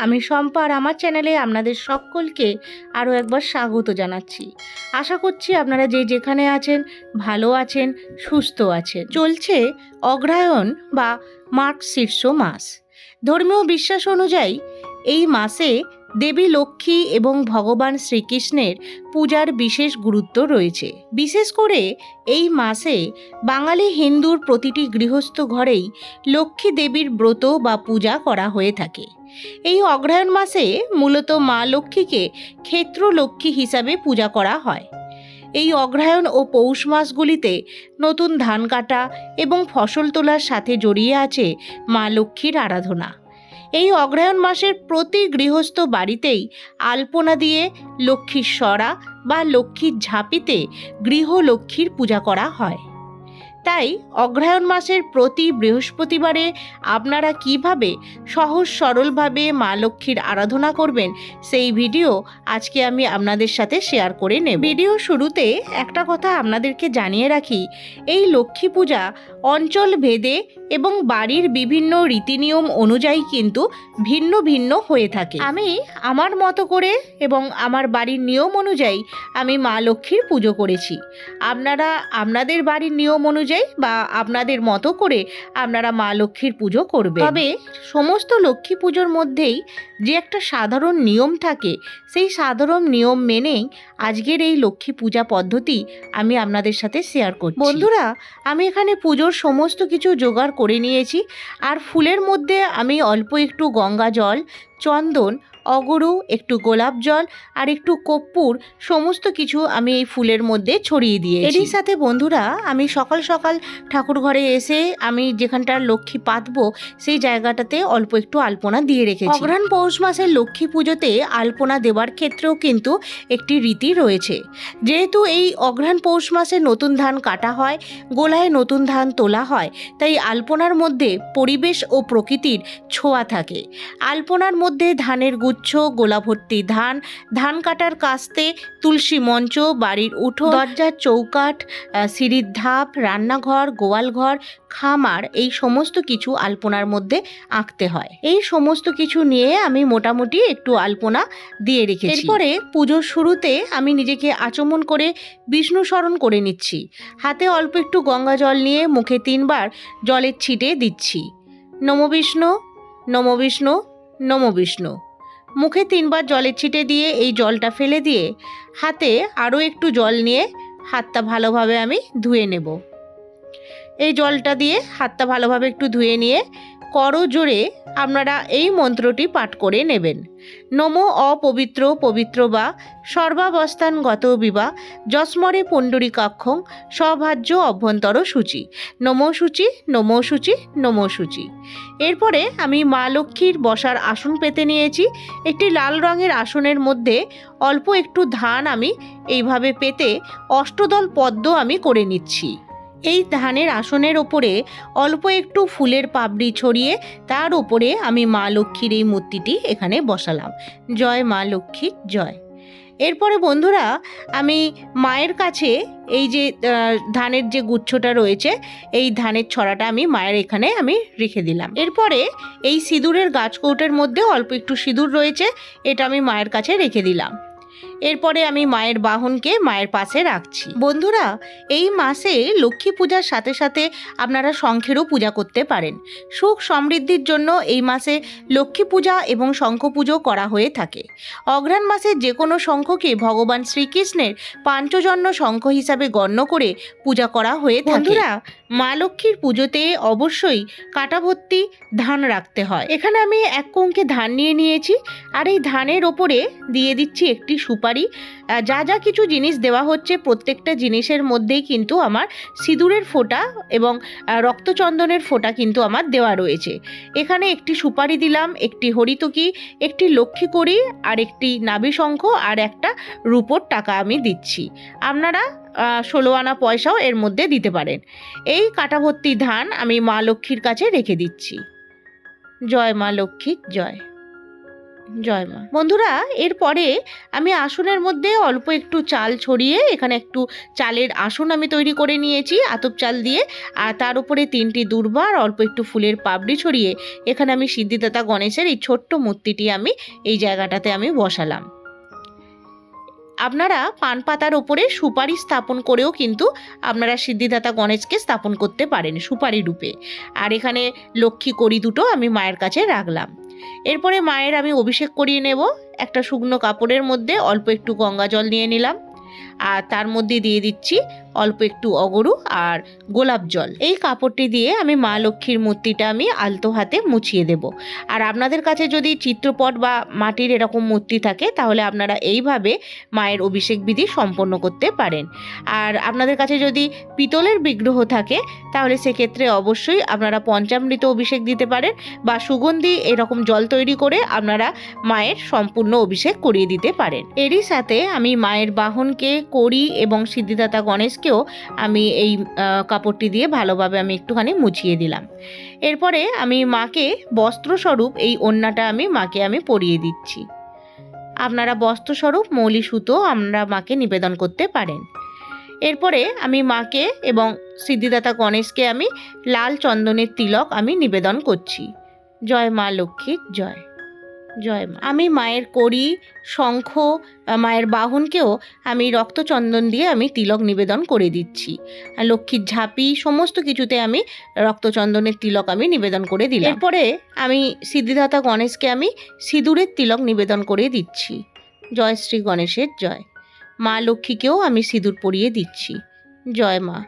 আমি শম্পা আর আমার চ্যানেলে আপনাদের সকলকে আরও একবার স্বাগত জানাচ্ছি। আশা করছি আপনারা যে যেখানে আছেন, ভালো আছেন, সুস্থ আছেন। চলছে অগ্রায়ণ বা মার্গ শীর্ষ মাস। ধর্মীয় বিশ্বাস অনুযায়ী এই মাসে দেবী লক্ষ্মী এবং ভগবান শ্রীকৃষ্ণের পূজার বিশেষ গুরুত্ব রয়েছে। বিশেষ করে এই মাসে বাঙালি হিন্দুর প্রতিটি গৃহস্থ ঘরেই লক্ষ্মী দেবীর ব্রত বা পূজা করা হয়ে থাকে। এই অগ্রহায়ণ মাসে মূলত মা লক্ষ্মীকে ক্ষেত্র লক্ষ্মী হিসাবে পূজা করা হয়। এই অগ্রহায়ণ ও পৌষ মাসগুলিতে নতুন ধান কাটা এবং ফসল তোলার সাথে জড়িয়ে আছে মা লক্ষ্মীর আরাধনা। এই অগ্রহায়ণ মাসের প্রতি গৃহস্থ বাড়িতেই আলপনা দিয়ে লক্ষ্মীর সরা বা লক্ষ্মীর ঝাঁপিতে গৃহলক্ষ্মীর পূজা করা হয়। তাই অগ্রহায়ণ মাসের প্রতি বৃহস্পতিবারে আপনারা কীভাবে সহজ সরলভাবে মা লক্ষ্মীর আরাধনা করবেন, সেই ভিডিও আজকে আমি আপনাদের সাথে শেয়ার করে নেব। ভিডিও শুরুতে একটা কথা আপনাদেরকে জানিয়ে রাখি, এই লক্ষ্মী পূজা অঞ্চল ভেদে এবং বাড়ির বিভিন্ন রীতিনিয়ম অনুযায়ী কিন্তু ভিন্ন ভিন্ন হয়ে থাকে। আমি আমার মতো করে এবং আমার বাড়ির নিয়ম অনুযায়ী আমি মা লক্ষ্মীর পুজো করেছি। আপনারা আপনাদের বাড়ির নিয়ম অনুযায়ী বা আপনাদের মতো করে আপনারা মা লক্ষ্মীর পুজো করবে তবে সমস্ত লক্ষ্মী পুজোর মধ্যেই যে একটা সাধারণ নিয়ম থাকে সেই সাধারণ নিয়ম মেনেই আজকের এই লক্ষ্মী পূজা পদ্ধতি আমি আপনাদের সাথে শেয়ার করছি। বন্ধুরা আমি এখানে পুজোর সমস্ত কিছু জোগাড় করে নিয়েছি আর ফুলের মধ্যে আমি অল্প একটু গঙ্গা জল চন্দন অগরু একটু গোলাপ জল আর একটু কর্পূর সমস্ত কিছু আমি এই ফুলের মধ্যে ছড়িয়ে দিয়ে এরই সাথে বন্ধুরা আমি সকাল সকাল ঠাকুর ঘরে এসে আমি যেখানটার লক্ষ্মী পাতবো সেই জায়গাটাতে অল্প একটু আলপনা দিয়ে রেখেছি। অগ্রহায়ণ পৌষ মাসের লক্ষ্মী পুজোতে আলপনা দেওয়ার ক্ষেত্রেও কিন্তু একটি রীতি রয়েছে। যেহেতু এই অগ্রহায়ণ পৌষ মাসে নতুন ধান কাটা হয়, গোলায় নতুন ধান তোলা হয়, তাই আলপনার মধ্যে পরিবেশ ও প্রকৃতির ছোঁয়া থাকে। আলপনার মধ্যে ধানের গুচ্ছ গোলা ভর্তি ধান ধান কাটার কাস্তে, তুলসী মঞ্চ, বাড়ির উঠো দরজার চৌকাঠ সিঁড়ির ধাপ, রান্নাঘর গোয়ালঘর খামার, এই সমস্ত কিছু আলপনার মধ্যে আঁকতে হয়। এই সমস্ত কিছু নিয়ে আমি মোটামুটি একটু আলপনা দিয়ে রেখেছি। এরপরে পুজোর শুরুতে আমি নিজেকে আচমন করে বিষ্ণু স্মরণ করে নিচ্ছি। হাতে অল্প একটু গঙ্গা জল নিয়ে মুখে তিনবার জলের ছিটে দিচ্ছি। নম বিষ্ণু নম বিষ্ণু নম বিষ্ণু। মুখে তিনবার জলের ছিটে দিয়ে এই জলটা ফেলে দিয়ে হাতে আরও একটু জল নিয়ে হাতটা ভালোভাবে আমি ধুয়ে নেব। এই জলটা দিয়ে হাতটা ভালোভাবে একটু ধুয়ে নিয়ে করো জোরে আপনারা এই মন্ত্রটি পাঠ করে নেবেন। নম অপবিত্র পবিত্র বা সর্বাবস্থান গত বিবা যস্মরে পুণ্ডরিকাক্ষং সভাজ্য অভ্যন্তর সূচি। নম সূচি নম সূচি নম সূচি। এরপরে আমি মা লক্ষ্মীর বসার আসন পেতে নিয়েছি। একটি লাল রঙের আসনের মধ্যে অল্প একটু ধান আমি এইভাবে পেতে অষ্টদল পদ্ম আমি করে নিচ্ছি। এই ধানের আসনের ওপরে অল্প একটু ফুলের পাপড়ি ছড়িয়ে তার ওপরে আমি মা লক্ষ্মীর এই মূর্তিটি এখানে বসালাম। জয় মা লক্ষ্মী, জয়। এরপরে বন্ধুরা, আমি মায়ের কাছে এই যে ধানের যে গুচ্ছটা রয়েছে, এই ধানের ছড়াটা আমি মায়ের এখানে আমি রেখে দিলাম। এরপরে এই সিঁদুরের গাছকৌটের মধ্যে অল্প একটু সিঁদুর রয়েছে, এটা আমি মায়ের কাছে রেখে দিলাম। এরপরে আমি মায়ের বাহনকে মায়ের পাশে রাখছি। বন্ধুরা, এই মাসে লক্ষ্মী পূজার সাথে সাথে আপনারা শঙ্খেরও পূজা করতে পারেন। সুখ সমৃদ্ধির জন্য এই মাসে লক্ষ্মী পূজা এবং শঙ্খ পুজো করা হয়ে থাকে। অঘ্রাণ মাসে যে কোনো শঙ্খকে ভগবান শ্রীকৃষ্ণের পাঞ্চজন্য শঙ্খ হিসাবে গণ্য করে পূজা করা হয়ে থাকে। মা লক্ষ্মীর পুজোতে অবশ্যই কাটা ভর্তি ধান রাখতে হয়। এখানে আমি এক কঙ্কে ধান নিয়ে নিয়েছি আর এই ধানের ওপরে দিয়ে দিচ্ছি একটি সুপারি। যা যা কিছু জিনিস দেওয়া হচ্ছে প্রত্যেকটা জিনিসের মধ্যেই কিন্তু আমার সিঁদুরের ফোঁটা এবং রক্তচন্দনের ফোঁটা কিন্তু আমার দেওয়া রয়েছে। এখানে একটি সুপারি দিলাম, একটি হরিতকি, একটি লক্ষ্মী কড়ি আর একটি নাভি শঙ্খ আর একটা রূপোর টাকা আমি দিচ্ছি। আপনারা ষোলো আনা পয়সাও এর মধ্যে দিতে পারেন। এই কাটা ভর্তি ধান আমি মা লক্ষ্মীর কাছে রেখে দিচ্ছি। জয় মা লক্ষ্মী, জয়। জয় মা। বন্ধুরা এরপরে আমি আসনের মধ্যে অল্প একটু চাল ছড়িয়ে, এখানে একটু চালের আসন আমি তৈরি করে নিয়েছি, আতপ চাল দিয়ে। আর তার উপরে তিনটি দুর্বার অল্প একটু ফুলের পাপড়ি ছড়িয়ে, এখানে আমি সিদ্ধিদাতা গণেশের এই ছোট্ট মূর্তিটি আমি এই জায়গাটাতে আমি বসালাম। আপনারা পান পাতার ওপরে সুপারি স্থাপন করেও কিন্তু আপনারা সিদ্ধিদাতা গণেশকে স্থাপন করতে পারেন সুপারি রূপে। আর এখানে লক্ষ্মী করি দুটো আমি মায়ের কাছে রাখলাম। এরপরে মায়ের আমি অভিষেক করিয়ে নেব। একটা শুকনো কাপড়ের মধ্যে অল্প একটু গঙ্গা জল নিয়ে নিলাম। আর তার মধ্যে দিয়ে দিচ্ছি অল্প একটু অগরু আর গোলাপ জল। এই কাপড়টি দিয়ে আমি মা লক্ষ্মীর মূর্তিটা আমি আলতো হাতে মুছিয়ে দেব। আর আপনাদের কাছে যদি চিত্রপট বা মাটির এরকম মূর্তি থাকে, তাহলে আপনারা এইভাবে মায়ের অভিষেক বিধি সম্পন্ন করতে পারেন। আর আপনাদের কাছে যদি পিতলের বিগ্রহ থাকে, তাহলে সেক্ষেত্রে অবশ্যই আপনারা পঞ্চামৃত অভিষেক দিতে পারেন বা সুগন্ধি এরকম জল তৈরি করে আপনারা মায়ের সম্পূর্ণ অভিষেক করিয়ে দিতে পারেন। এরই সাথে আমি মায়ের বাহনকে করি এবং সিদ্ধিদাতা গণেশকেও আমি এই কাপড়টি দিয়ে ভালোভাবে আমি একটুখানি মুছিয়ে দিলাম। এরপরে আমি মাকে বস্ত্রস্বরূপ এই ওড়নাটা আমি, মাকে আমি পরিয়ে দিচ্ছি। আপনারা বস্ত্রস্বরূপ, মৌলি সুতো আমরা মাকে নিবেদন করতে পারেন। এরপরে আমি মাকে এবং সিদ্ধিদাতা গণেশকে আমি লাল চন্দনের তিলক আমি নিবেদন করছি। জয় মা লক্ষ্মীর জয়। জয় মা। আমি মায়ের করি শঙ্খ মায়ের বাহনকেও আমি রক্তচন্দন দিয়ে আমি তিলক নিবেদন করে দিচ্ছি। আর লক্ষ্মীর ঝাঁপি, সমস্ত কিছুতে আমি রক্তচন্দনের তিলক আমি নিবেদন করে দিলাম। এরপরে আমি সিদ্ধিদাতা গণেশকে আমি সিঁদুরের তিলক নিবেদন করে দিচ্ছি। জয় শ্রী গণেশের জয়। মা লক্ষ্মীকেও আমি সিঁদুর পরিয়ে দিচ্ছি। জয় মা।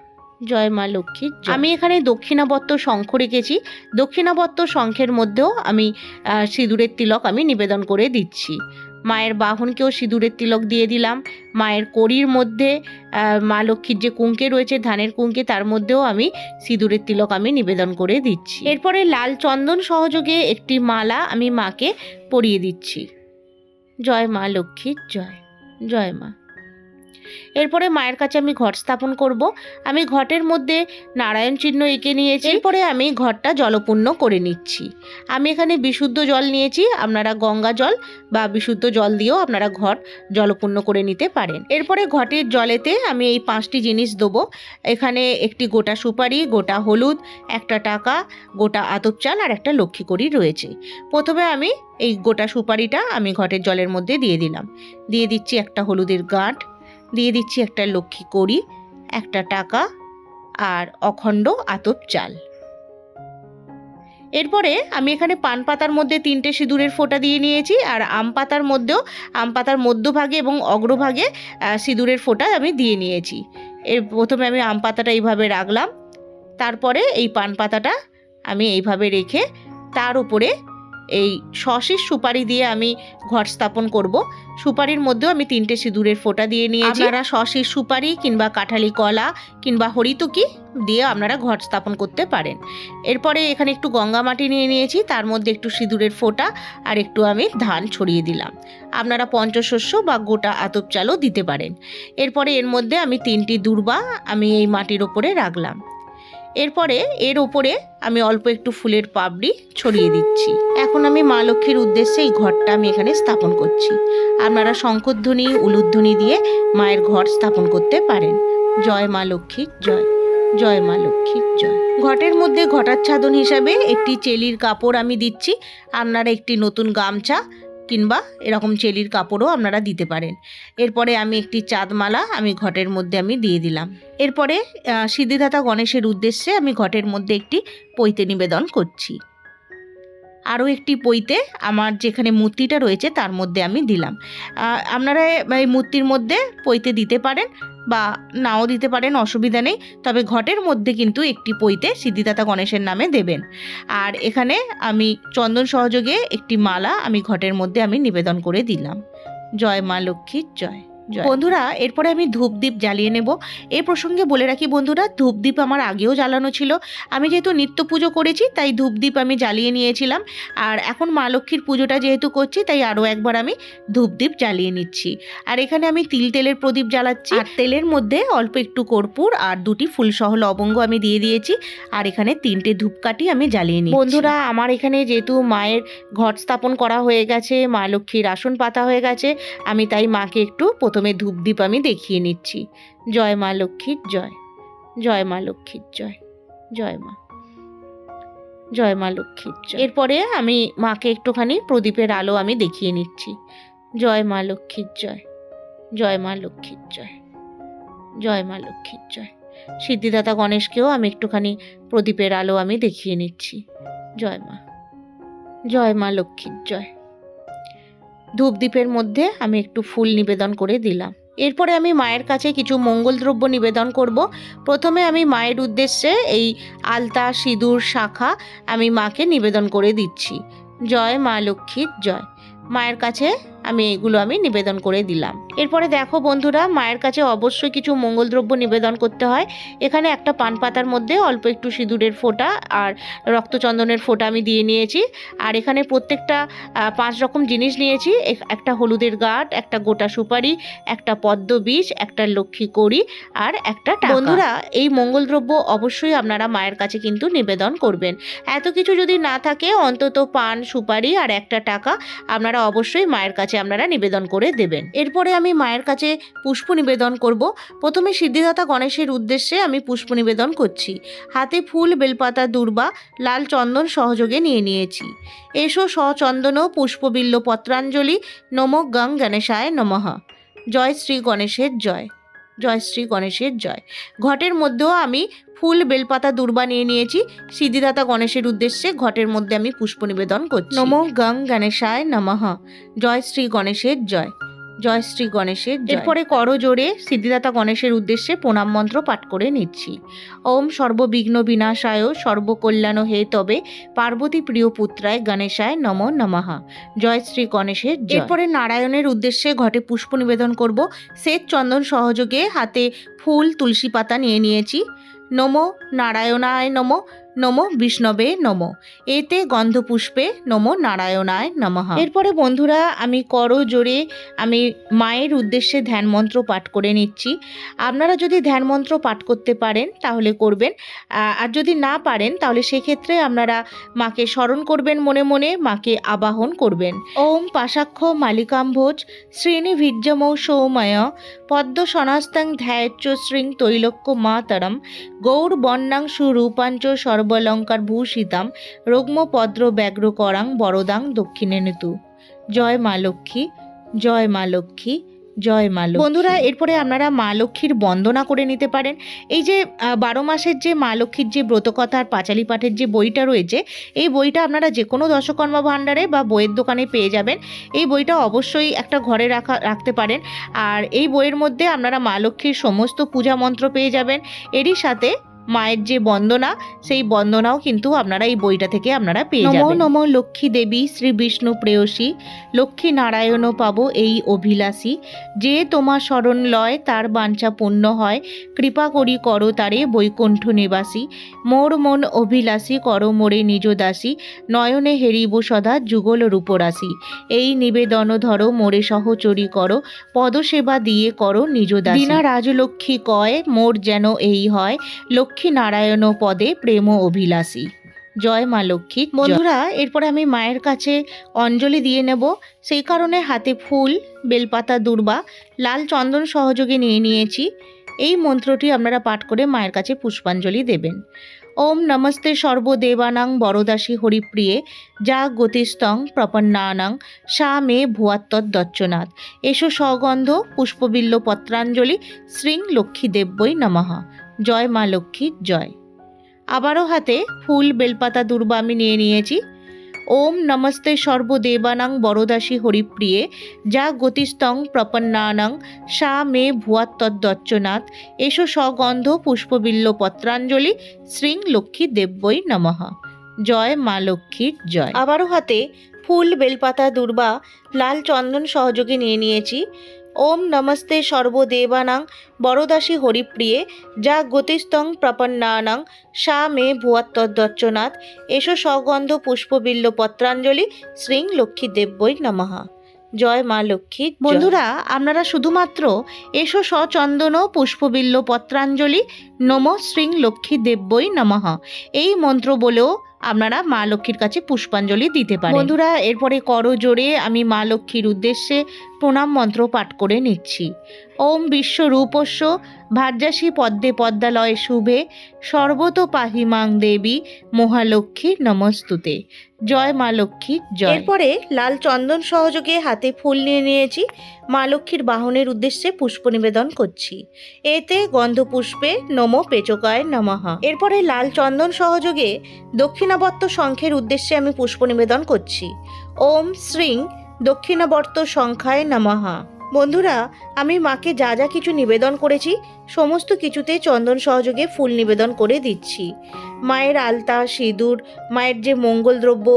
জয় মা লক্ষ্মীর আমি এখানে দক্ষিণাবর্ত শঙ্খ রেখেছি। দক্ষিণাবর্ত শঙ্খের মধ্যেও আমি সিঁদুরের তিলক আমি নিবেদন করে দিচ্ছি। মায়ের বাহনকেও সিঁদুরের তিলক দিয়ে দিলাম। মায়ের কড়ির মধ্যে মা লক্ষ্মীর যে কুঙ্কে রয়েছে, ধানের কুঙ্কে তার মধ্যেও আমি সিঁদুরের তিলক আমি নিবেদন করে দিচ্ছি। এরপরে লাল চন্দন সহযোগে একটি মালা আমি মাকে পরিয়ে দিচ্ছি। জয় মা লক্ষ্মীর জয়। জয় মা। এরপরে মায়ের কাছে আমি ঘট স্থাপন করব। আমি ঘটের মধ্যে নারায়ণ চিহ্ন এঁকে নিয়েছি। এরপরে আমি ঘরটা জলপূর্ণ করে নিচ্ছি। আমি এখানে বিশুদ্ধ জল নিয়েছি। আপনারা গঙ্গা জল বা বিশুদ্ধ জল দিয়েও আপনারা ঘট জলপূর্ণ করে নিতে পারেন। এরপরে ঘটের জলেতে আমি এই পাঁচটি জিনিস দেবো। এখানে একটি গোটা সুপারি, গোটা হলুদ, একটা টাকা, গোটা আতপ চাল আর একটা লক্ষ্মী করি রয়েছে। প্রথমে আমি এই গোটা সুপারিটা আমি ঘটের জলের মধ্যে দিয়ে দিলাম। দিয়ে দিচ্ছি একটা হলুদের গাঁট দিয়ে দিচ্ছি একটা লক্ষ্মী করি একটা টাকা আর অখণ্ড আতপ চাল। এরপরে আমি এখানে পান পাতার মধ্যে তিনটে সিঁদুরের ফোঁটা দিয়ে নিয়েছি আর আম পাতার মধ্যেও, আম পাতার মধ্যভাগে এবং অগ্রভাগে সিঁদুরের ফোঁটা আমি দিয়ে নিয়েছি। এর প্রথমে আমি আম পাতাটা এইভাবে রাখলাম, তারপরে এই পান পাতাটা আমি এইভাবে রেখে তার উপরে এই শশির সুপারি দিয়ে আমি ঘট স্থাপন করব। সুপারির মধ্যেও আমি তিনটে সিঁদুরের ফোঁটা দিয়ে নিয়েছি। আপনারা শশির সুপারি কিংবা কাঁঠালি কলা কিংবা হরিতুকি দিয়ে আপনারা ঘট স্থাপন করতে পারেন। এরপরে এখানে একটু গঙ্গা মাটি নিয়ে নিয়েছি, তার মধ্যে একটু সিঁদুরের ফোঁটা আর একটু আমি ধান ছড়িয়ে দিলাম। আপনারা পঞ্চশস্য বা গোটা আতপ চালও দিতে পারেন। এরপরে এর মধ্যে আমি তিনটি দূর্বা আমি এই মাটির ওপরে রাখলাম। এরপরে এর ওপরে আমি অল্প একটু ফুলের পাপড়ি ছড়িয়ে দিচ্ছি। এখন আমি মা লক্ষ্মীর উদ্দেশ্যে এই ঘরটা আমি এখানে স্থাপন করছি। আপনারা শঙ্করধ্বনি, উলুধ্বনি দিয়ে মায়ের ঘর স্থাপন করতে পারেন। জয় মা লক্ষ্মীর জয়। জয় মা লক্ষ্মীর জয়। ঘটের মধ্যে ঘটাচ্ছাদন হিসাবে একটি চেলির কাপড় আমি দিচ্ছি। আপনারা একটি নতুন গামছা কিংবা এরকম চেলির কাপড়ও আপনারা দিতে পারেন। এরপরে আমি একটি চাঁদমালা আমি ঘটের মধ্যে আমি দিয়ে দিলাম। এরপরে সিদ্ধিদাতা গণেশের উদ্দেশ্যে আমি ঘটের মধ্যে একটি পৈতে নিবেদন করছি। আরও একটি পইতে আমার যেখানে মূর্তিটা রয়েছে তার মধ্যে আমি দিলাম। আপনারা এই মূর্তির মধ্যে পইতে দিতে পারেন। বা নাও দিতে পারেন, অসুবিধা নেই। তবে ঘটের মধ্যে কিন্তু একটি পইতে সিদ্ধিদাতা গণেশের নামে দেবেন। আর এখানে আমি চন্দন সহযোগে একটি মালা আমি ঘটের মধ্যে আমি নিবেদন করে দিলাম। জয় মা লক্ষ্মীর জয়। বন্ধুরা এরপরে আমি ধূপদীপ জ্বালিয়ে নেব। এই প্রসঙ্গে বলে রাখি বন্ধুরা ধূপদীপ আমার আগেও জ্বালানো ছিল। আমি যেহেতু নিত্য পুজো করেছি তাই ধূপদীপ আমি জ্বালিয়ে নিয়েছিলাম। আর এখন মা লক্ষ্মীর পুজোটা যেহেতু করছি তাই আরও একবার আমি ধূপদীপ জ্বালিয়ে নিচ্ছি। আর এখানে আমি তিল তেলের প্রদীপ জ্বালাচ্ছি। আর তেলের মধ্যে অল্প একটু কর্পূর আর দুটি ফুলসহ লবঙ্গ আমি দিয়ে দিয়েছি। আর এখানে তিনটে ধূপকাঠি আমি জ্বালিয়ে নিই বন্ধুরা আমার এখানে যেহেতু মায়ের ঘট স্থাপন করা হয়ে গেছে মা লক্ষ্মীর আসন পাতা হয়ে গেছে আমি তাই মাকে একটু প্রথমে ধূপদীপ আমি দেখিয়ে নিচ্ছি। জয় মা লক্ষ্মীর জয়। জয় মা লক্ষ্মীর জয়। জয় মা। জয় মা লক্ষ্মীর জয়। এরপরে আমি মাকে একটুখানি প্রদীপের আলো আমি দেখিয়ে নিচ্ছি। জয় মা লক্ষ্মীর জয়। জয় মা লক্ষ্মীর জয়। জয় মা লক্ষ্মীর জয়। সিদ্ধিদাতা গণেশকেও আমি একটুখানি প্রদীপের আলো আমি দেখিয়ে নিচ্ছি। জয় মা। জয় মা লক্ষ্মীর জয়। ধূপদীপের মধ্যে আমি একটু ফুল নিবেদন করে দিলাম। এরপরে আমি মায়ের কাছে কিছু মঙ্গলদ্রব্য নিবেদন করব। প্রথমে আমি মায়ের উদ্দেশ্যে এই আলতা সিঁদুর শাখা আমি মাকে নিবেদন করে দিচ্ছি। জয় মা লক্ষ্মীর জয়। মায়ের কাছে আমি এগুলো আমি নিবেদন করে দিলাম। এরপরে দেখো বন্ধুরা, মায়ের কাছে অবশ্যই কিছু মঙ্গলদ্রব্য নিবেদন করতে হয়। এখানে একটা পান পাতার মধ্যে অল্প একটু সিঁদুরের ফোঁটা আর রক্তচন্দনের ফোঁটা আমি দিয়ে নিয়েছি। আর এখানে প্রত্যেকটা পাঁচ রকম জিনিস নিয়েছি। এক- একটা হলুদের গাঁট, একটা গোটা সুপারি, একটা পদ্ম বীজ, একটা লক্ষ্মী কড়ি আর একটা বন্ধুরা, এই মঙ্গলদ্রব্য অবশ্যই আপনারা মায়ের কাছে কিন্তু নিবেদন করবেন। এত কিছু যদি না থাকে, অন্তত পান, সুপারি আর একটা টাকা আপনারা অবশ্যই মায়ের কাছে আপনারা নিবেদন করে দেবেন। এরপরে আমি মায়ের কাছে পুষ্প নিবেদন করব। প্রথমে সিদ্ধিদাতা গণেশের উদ্দেশ্যে আমি পুষ্প নিবেদন করছি। হাতে ফুল, বেলপাতা, দুর্বা, লাল চন্দন সহযোগে নিয়ে নিয়েছি। এসো সচন্দন পুষ্পবিল্ল পত্রাঞ্জলি, নম গং গণেশায় নমঃ। জয় শ্রী গণেশের জয়। জয় শ্রী গণেশের জয়। ঘটের মধ্যেও আমি ফুল বেলপাতা দুর্বা নিয়ে নিয়েছি। সিদ্ধিদাতা গণেশের উদ্দেশ্যে ঘটের মধ্যে আমি পুষ্প নিবেদন করছি। নম গং গণেশায় নমঃ। জয় শ্রী গণেশের জয়। জয় শ্রী গণেশের। এরপরে করজোড়ে সিদ্ধিদাতা গণেশের উদ্দেশ্যে প্রণাম মন্ত্র পাঠ করে নিচ্ছি। ওম সর্ববিঘ্ন বিনাশায় সর্বকল্যাণ হে তবে পার্বতী প্রিয় পুত্রায় গণেশায় নম নমঃ। জয় শ্রী গণেশের। এরপরে নারায়ণের উদ্দেশ্যে ঘটে পুষ্প নিবেদন করব। শ্বেত চন্দন সহযোগে হাতে ফুল তুলসী পাতা নিয়ে নিয়েছি। নম নারায়ণায় নম নম বিষ্ণবে নম। এতে গন্ধপুষ্পে নম নারায়ণায় নমঃ। এরপরে বন্ধুরা, আমি করো জোরে আমি মায়ের উদ্দেশ্যে ধ্যান মন্ত্র পাঠ করে নিচ্ছি। আপনারা যদি ধ্যান মন্ত্র পাঠ করতে পারেন, তাহলে করবেন। আর যদি না পারেন, তাহলে সেক্ষেত্রে আপনারা মাকে স্মরণ করবেন মনে মনে, মাকে আবাহন করবেন। ওম পাশাক্ষ মালিকাম্ভোজ শ্রেণি ভিজ্জমৌ সৌময়, পদ্ম সনাস্তাং ধ্যায়চ্চ শ্রীং তৈলক্য মাতরম, গৌর বন্যাংশু রূপাঞ্চ সর্বলঙ্কার ভূষিতাম, রগ্মপদ্র ব্যগ্র করাং বরদাং দক্ষিণে নেতু। জয় মা লক্ষ্মী, জয় মা লক্ষ্মী, জয় মা বন্ধুরা, এরপরে আপনারা মা লক্ষ্মীর বন্দনা করে নিতে পারেন। এই যে বারো মাসের যে মা লক্ষ্মীর যে ব্রতকথার পাঁচালী পাঠের যে বইটা রয়েছে, এই বইটা আপনারা যে কোনো দশকর্মা ভাণ্ডারে বা বইয়ের দোকানে পেয়ে যাবেন। এই বইটা অবশ্যই একটা ঘরে রাখা, রাখতে পারেন। আর এই বইয়ের মধ্যে আপনারা মা লক্ষ্মীর সমস্ত পূজা মন্ত্র পেয়ে যাবেন। এরই সাথে মায়ের যে বন্দনা সেই বন্দনাও কিন্তু আপনারা এই বইটা থেকে আপনারা পেয়ে যাবেন। নম নম লক্ষ্মী দেবী শ্রী বিষ্ণু প্রেয়সী লক্ষ্মী নারায়ণও পাবো এই অভিলাষী। যে তোমার শরণ লয় তার বাঞ্ছা পূর্ণ হয়। কৃপা করি করো তারে বৈকুণ্ঠ নিবাসী। মোর মন অভিলাষী করো মোরে নিজ দাসী। নয়নে হেরিব সদা যুগল রূপরাশি। এই নিবেদন ধরো মোরে সহচরী করো। পদসেবা দিয়ে করো নিজ দাসী। দীনা রাজলক্ষ্মী কয় মোর যেন এই হয়। লক্ষ্মী নারায়ণ পদে প্রেম অভিলাষী। জয় মা লক্ষ্মী। বন্ধুরা, এরপরে আমি মায়ের কাছে অঞ্জলি দিয়ে নেব। সেই কারণে হাতে ফুল, বেলপাতা, দুর্বা, লাল চন্দন সহযোগে নিয়ে নিয়েছি। এই মন্ত্রটি আপনারা পাঠ করে মায়ের কাছে পুষ্পাঞ্জলি দেবেন। ওম নমস্তে সর্বদেবানাং বরদাসী হরিপ্রিয়ে। যা গতিস্তং প্রপন্নানাং সা মে ভুয়াত্তর দচ্চনাথ এসো সগন্ধ পুষ্পবিল্ল পত্রাঞ্জলি শ্রীং লক্ষ্মী দেব্যই নমঃ। জয় মা লক্ষ্মীর জয়। আবারও হাতে ফুল বেলপাতা দুর্বা আমি নিয়ে নিয়েছি। ওম নমস্তে সর্বদেবানাং বরদাসী হরিপ্রিয়ে, যা গতিস্তং প্রপন্নানাং, সা মে ভুয়াত্তদ্দচ্চনাথ এসো সগন্ধ পুষ্পবিল্ল পত্রাঞ্জলি, শ্রীং লক্ষ্মী দেব্যই নমঃ। জয় মা লক্ষ্মীর জয়। আবারও হাতে ফুল বেলপাতা দুর্বা, লাল চন্দন সহযোগে নিয়ে নিয়েছি। ওম নমস্তে সর্বদেবানাং বরদাসী হরিপ্রিয়ে যা গতিস্তং প্রপন্নানাং সা মে ভুয়াত্তদর্চনাথ এসো সগন্ধ পুষ্পবিল্ল পত্রাঞ্জলি শ্রীং লক্ষ্মী দেব্যই নমঃ। জয় মা লক্ষ্মী বন্ধুরা আপনারা শুধুমাত্র এসো সচন্দন পুষ্পবিল্ল পত্রাঞ্জলি নম শ্রীং লক্ষ্মী দেব্যই নমঃ। এই মন্ত্র বলেও আপনারা মা লক্ষ্মীর কাছে পুষ্পাঞ্জলি দিতে পারেন। বন্ধুরা এরপরে করজোড়ে আমি মা লক্ষ্মীর উদ্দেশ্যে প্রণাম মন্ত্র পাঠ করে নিচ্ছি। ওম বিশ্বরূপস্য ভার্যাসী পদ্মে পদ্মালয়ে শুভে সর্বত পাহি মাং দেবী মহালক্ষ্মী নমস্তুতে। জয় মা লক্ষ্মী, জয়। এরপরে লাল চন্দন সহযোগে হাতে ফুল নিয়ে নিয়েছি, মা লক্ষ্মীর বাহনের উদ্দেশ্যে পুষ্প নিবেদন করছি। এতে গন্ধপুষ্পে নমো পেচকায় নমঃ। এরপরে লাল চন্দন সহযোগে দক্ষিণাবর্ত শঙ্খের উদ্দেশ্যে আমি পুষ্প নিবেদন করছি। ওম শ্রীং দক্ষিণাবর্ত সংখ্যায় নামাহা বন্ধুরা আমি মাকে যা যা কিছু নিবেদন করেছি সমস্ত কিছুতে চন্দন সহযোগে ফুল নিবেদন করে দিচ্ছি। মায়ের আলতা সিঁদুর মায়ের যে মঙ্গল দ্রব্য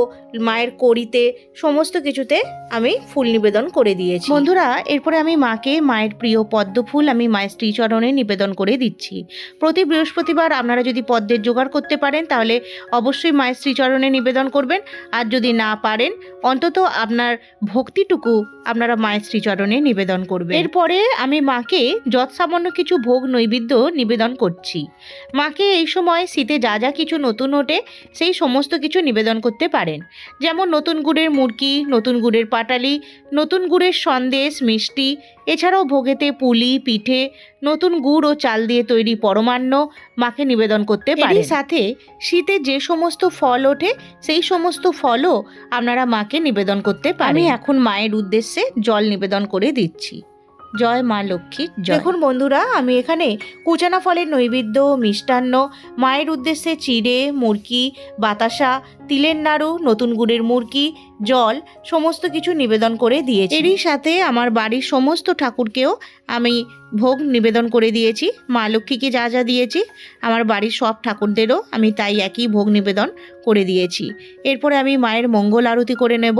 মায়ের করিতে সমস্ত কিছুতে আমি ফুল নিবেদন করে দিয়েছি। বন্ধুরা এরপরে আমি মাকে মায়ের প্রিয় পদ্ম ফুল আমি মায়ের শ্রীচরণে নিবেদন করে দিচ্ছি। প্রতি বৃহস্পতিবার আপনারা যদি পদ্মের জোগাড় করতে পারেন তাহলে অবশ্যই মায়ের শ্রীচরণে নিবেদন করবেন। আর যদি না পারেন অন্তত আপনার ভক্তিটুকু আপনারা মায়ের শ্রীচরণে নিবেদন করবেন। এরপরে আমি মাকে যৎ সামান্য কিছু ভোগ নৈবেদ্য নিবেদন করছি। মাকে এই সময় শীতে যা যা কিছু নতুন ওঠে সেই সমস্ত কিছু নিবেদন করতে পারেন। যেমন নতুন গুড়ের মুরকি নতুন গুড়ের পাটালি নতুন গুড়ের সন্দেশ মিষ্টি এছাড়াও ভোগেতে পুলি পিঠে নতুন গুড় ও চাল দিয়ে তৈরি পরমান্ন মাকে নিবেদন করতে পারেন। সাথে শীতে যে সমস্ত ফল ওঠে সেই সমস্ত ফলও আপনারা মাকে নিবেদন করতে পারেন। আমি এখন মায়ের উদ্দেশ্যে জল নিবেদন করে দিচ্ছি। জয় মা লক্ষ্মীর দেখুন বন্ধুরা আমি এখানে কুচানা ফলের নৈবেদ্য মিষ্টান্ন মায়ের উদ্দেশ্যে চিড়ে মুরকি বাতাসা তিলের নাড়ু নতুন গুড়ের মুরকি জল সমস্ত কিছু নিবেদন করে দিয়েছি। এরই সাথে আমার বাড়ির সমস্ত ঠাকুরকেও আমি ভোগ নিবেদন করে দিয়েছি। মা লক্ষ্মীকে যা যা দিয়েছি আমার বাড়ির সব ঠাকুরদেরও আমি তাই একই ভোগ নিবেদন করে দিয়েছি। এরপরে আমি মায়ের মঙ্গল আরতি করে নেব।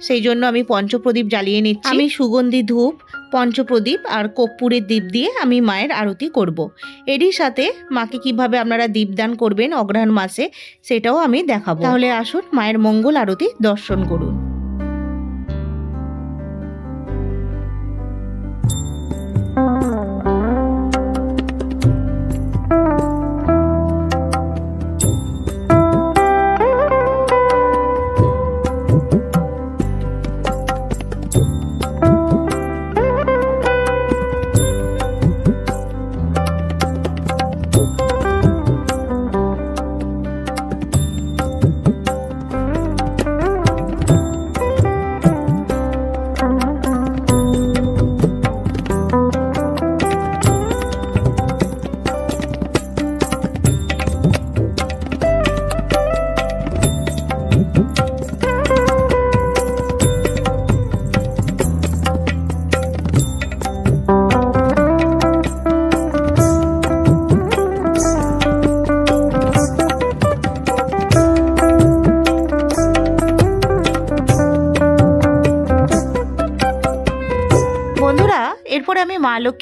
সেই জন্য আমি পঞ্চপ্রদীপ জ্বালিয়ে নিচ্ছি। আমি সুগন্ধি ধূপ, পঞ্চপ্রদীপ আর কর্পূরের দ্বীপ দিয়ে আমি মায়ের আরতি করব। এরই সাথে মাকে কীভাবে আপনারা দীপদান করবেন অগ্রহায়ণ মাসে, সেটাও আমি দেখাবো। তাহলে আসুন মায়ের মঙ্গল আরতি দর্শন করুন।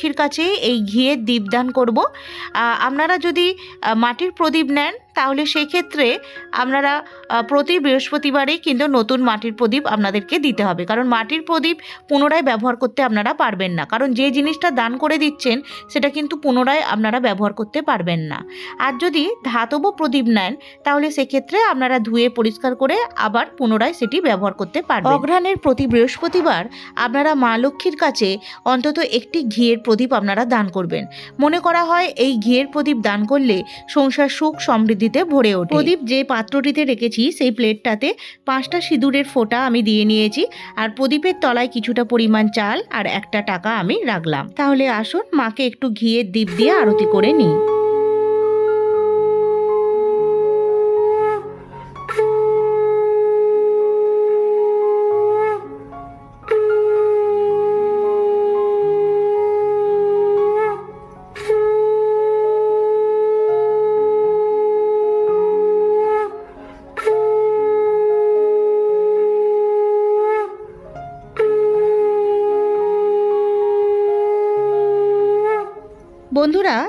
লক্ষ্মীর কাছে এই ঘিয়ের দীপদান করব। আপনারা যদি মাটির প্রদীপ নেন, তাহলে সেই ক্ষেত্রে আপনারা প্রতি বৃহস্পতিবারেই কিন্তু নতুন মাটির প্রদীপ আপনাদেরকে দিতে হবে। কারণ মাটির প্রদীপ পুনরায় ব্যবহার করতে আপনারা পারবেন না। কারণ যে জিনিসটা দান করে দিচ্ছেন, সেটা কিন্তু পুনরায় আপনারা ব্যবহার করতে পারবেন না। আর যদি ধাতব প্রদীপ নেন, তাহলে সেক্ষেত্রে আপনারা ধুয়ে পরিষ্কার করে আবার পুনরায় সেটি ব্যবহার করতে পারবেন। অঘ্রাণের প্রতি বৃহস্পতিবার আপনারা মা লক্ষ্মীর কাছে অন্তত একটি ঘিয়ের প্রদীপ আপনারা দান করবেন। মনে করা হয়, এই ঘিয়ের প্রদীপ দান করলে সংসার সুখ সমৃদ্ধিতে ভরে ওঠে। প্রদীপ যে পাত্রটিতে রেখেছি, সেই প্লেটটাতে পাঁচটা সিঁদুরের ফোঁটা আমি দিয়ে নিয়েছি আর প্রদীপের তলায় কিছুটা পরিমাণ চাল আর একটা টাকা আমি রাখলাম। তাহলে আসুন, মাকে একটু ঘিয়ের দ্বীপ দিয়ে আরতি করে নিই।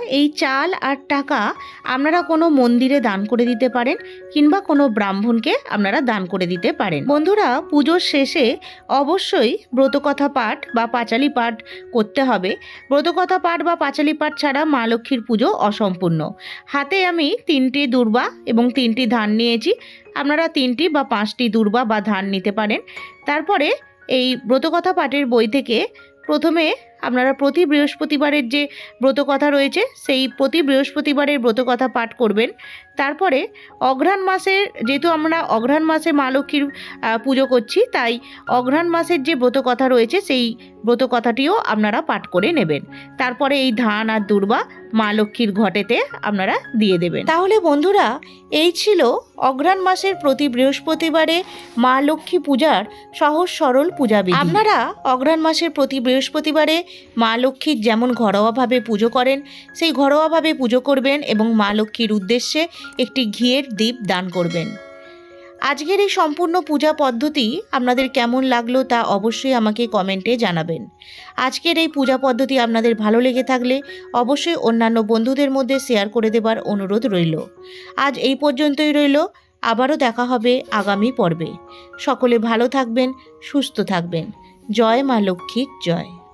এই চাল আর টাকা আপনারা কোনো মন্দিরে দান করে দিতে পারেন কিংবা কোনো ব্রাহ্মণকে আপনারা দান করে দিতে পারেন। বন্ধুরা, পুজোর শেষে অবশ্যই ব্রতকথা পাঠ বা পাঁচালি পাঠ করতে হবে। ব্রতকথা পাঠ বা পাঁচালি পাঠ ছাড়া মা লক্ষ্মীর পুজো অসম্পূর্ণ। হাতে আমি তিনটি দুর্বা এবং তিনটি ধান নিয়েছি। আপনারা তিনটি বা পাঁচটি দুর্বা বা ধান নিতে পারেন। তারপরে এই ব্রতকথা পাঠের বই থেকে প্রথমে আপনারা প্রতি বৃহস্পতিবারের যে ব্রতকথা রয়েছে সেই প্রতি বৃহস্পতিবারের ব্রতকথা পাঠ করবেন। তারপরে অঘ্রাণ মাসের, যেহেতু আমরা অঘ্রাণ মাসে মা লক্ষ্মীর পুজো করছি, তাই অঘ্রাণ মাসের যে ব্রতকথা রয়েছে, সেই ব্রতকথাটিও আপনারা পাঠ করে নেবেন। তারপরে এই ধান আর দুর্বা মা লক্ষ্মীর ঘটেতে আপনারা দিয়ে দেবেন। তাহলে বন্ধুরা, এই ছিল অঘ্রাণ মাসের প্রতি বৃহস্পতিবারে মা লক্ষ্মী পূজার সহজ সরল পূজাবিধি আপনারা অঘ্রাণ মাসের প্রতি বৃহস্পতিবারে মা লক্ষ্মীর যেমন ঘরোয়াভাবে পুজো করেন, সেই ঘরোয়াভাবে পুজো করবেন এবং মা লক্ষ্মীর উদ্দেশ্যে একটি ঘিয়ের দ্বীপ দান করবেন। আজকের এই সম্পূর্ণ পূজা পদ্ধতি আপনাদের কেমন লাগল তা অবশ্যই আমাকে কমেন্টে জানাবেন। আজকের এই পূজা পদ্ধতি আপনাদের ভালো লেগে থাকলে অবশ্যই অন্যান্য বন্ধুদের মধ্যে শেয়ার করে দেবার অনুরোধ রইল। আজ এই পর্যন্তই রইল, আবারও দেখা হবে আগামী পর্বে। সকলে ভালো থাকবেন, সুস্থ থাকবেন। জয় মা লক্ষ্মীর জয়।